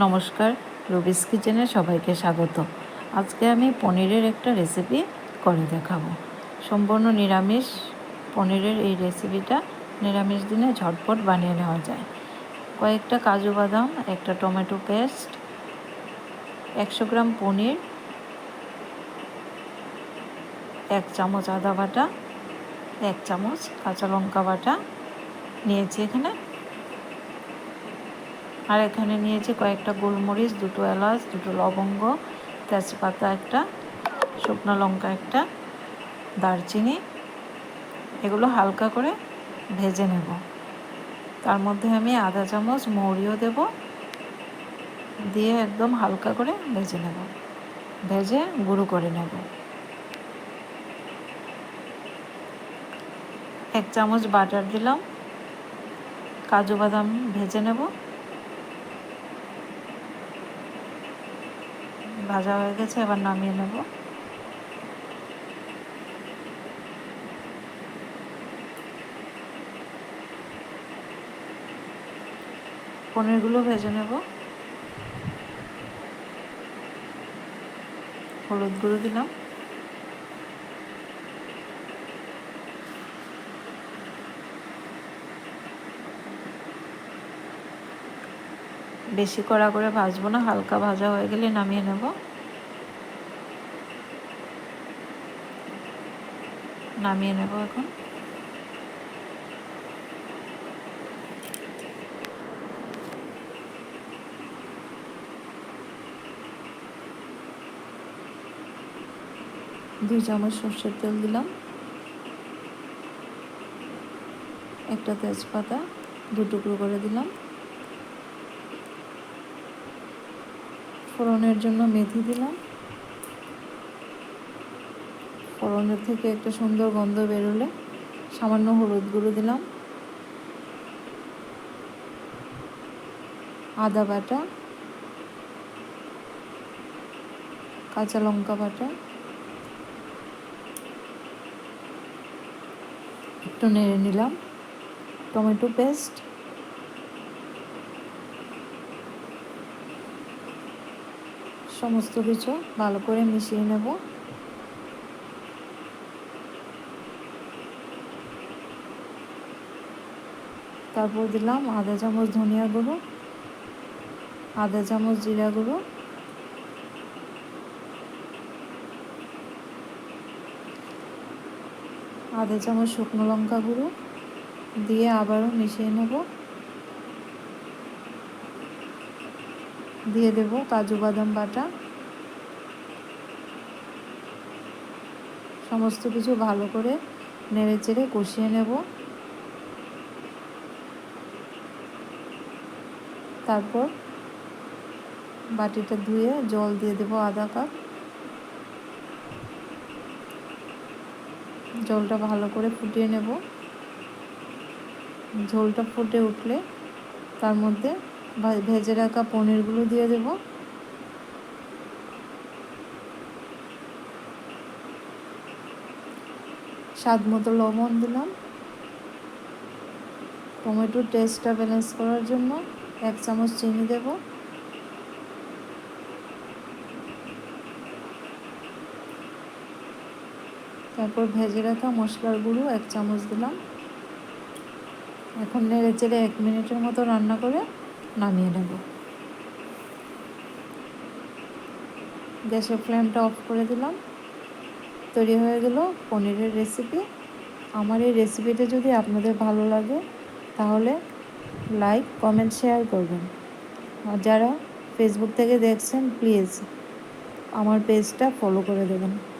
নমস্কার, রবিস কিচেনে সবাইকে স্বাগত। আজকে আমি পনিরের একটা রেসিপি করে দেখাবো। সম্পূর্ণ নিরামিষ, পনিরের এই রেসিপিটা নিরামিষ দিনে ঝটপট বানিয়ে নেওয়া যায়। কয়েকটা কাজু বাদাম, একটা টমেটো পেস্ট, একশো গ্রাম পনির, এক চামচ আদা বাটা, এক চামচ কাঁচা লঙ্কা বাটা। নিয়েছি এখানে আর এখানে নিয়েছি কয়েকটা গোলমরিচ, দুটো এলাচ, দুটো লবঙ্গ, তেজপাতা একটা, শুকনো লঙ্কা একটা, দারচিনি, এগুলো হালকা করে ভেজে নেব। তার মধ্যে আমি আধা চামচ, মৌরিও দেব। দিয়ে একদম হালকা করে ভেজে নেব। ভেজে গুঁড়ো করে নেব। এক চামচ বাটার দিলাম। কাজু বাদাম ভেজে নেব। ভাজা হয়ে গেছে এবার নামিয়ে নেব। পনিরগুলো ভেজে নেব। হলুদ গুঁড়ো দিলাম। বেশি কড়া করে ভাজবো না, হালকা ভাজা হয়ে গেলে নামিয়ে নেব। নামিয়ে নেব এখন। দুই চামচ সর্ষের তেল দিলাম। একটা তেজপাতা দু টুকরো করে দিলাম। ফোড়নের জন্য মেথি দিলাম। ফোড়নের থেকে একটা সুন্দর গন্ধ বেরোলে সামান্য হলুদ গুঁড়ো দিলাম। আদা বাটা, কাঁচা লঙ্কা বাটা, একটু নেড়ে নিলাম। Tomato paste. সমস্ত কিছু ভালো করে মিশিয়ে নেব। তারপর দিলাম আধা চামচ ধনিয়া গুঁড়ো, আধা চামচ জিরা গুঁড়ো, আধা চামচ শুকনো লঙ্কা গুঁড়ো দিয়ে আবারও মিশিয়ে নেব। দিয়ে দেব কাজু বাদাম বাটা। সমস্ত কিছু ভালো করে নেড়ে চেড়ে কষিয়ে নেব। তারপর বাটিটা ধুয়ে জল দিয়ে দেবো আধা কাপ। জলটা ভালো করে ফুটিয়ে নেব। ঝোলটা ফুটে উঠলে তার মধ্যে ভেজে রাখা পনিরগুলো দিয়ে দেব। স্বাদ মতো লবণ দিলাম। টমেটোর টেস্টটা ব্যালেন্স করার জন্য এক চামচ চিনি দেব। তারপর ভেজে রাখা মশলার গুঁড়ো এক চামচ দিলাম। এখন নেড়ে চেড়ে এক মিনিটের মতো রান্না করে নামিয়ে নেব। গ্যাসের ফ্লেমটা অফ করে দিলাম। তৈরি হয়ে গেল পনিরের রেসিপি আমার এই রেসিপিটা যদি আপনাদের ভালো লাগে, তাহলে লাইক কমেন্ট শেয়ার করবেন। আর যারা ফেসবুক থেকে দেখছেন প্লিজ আমার পেজটা ফলো করে দেবেন।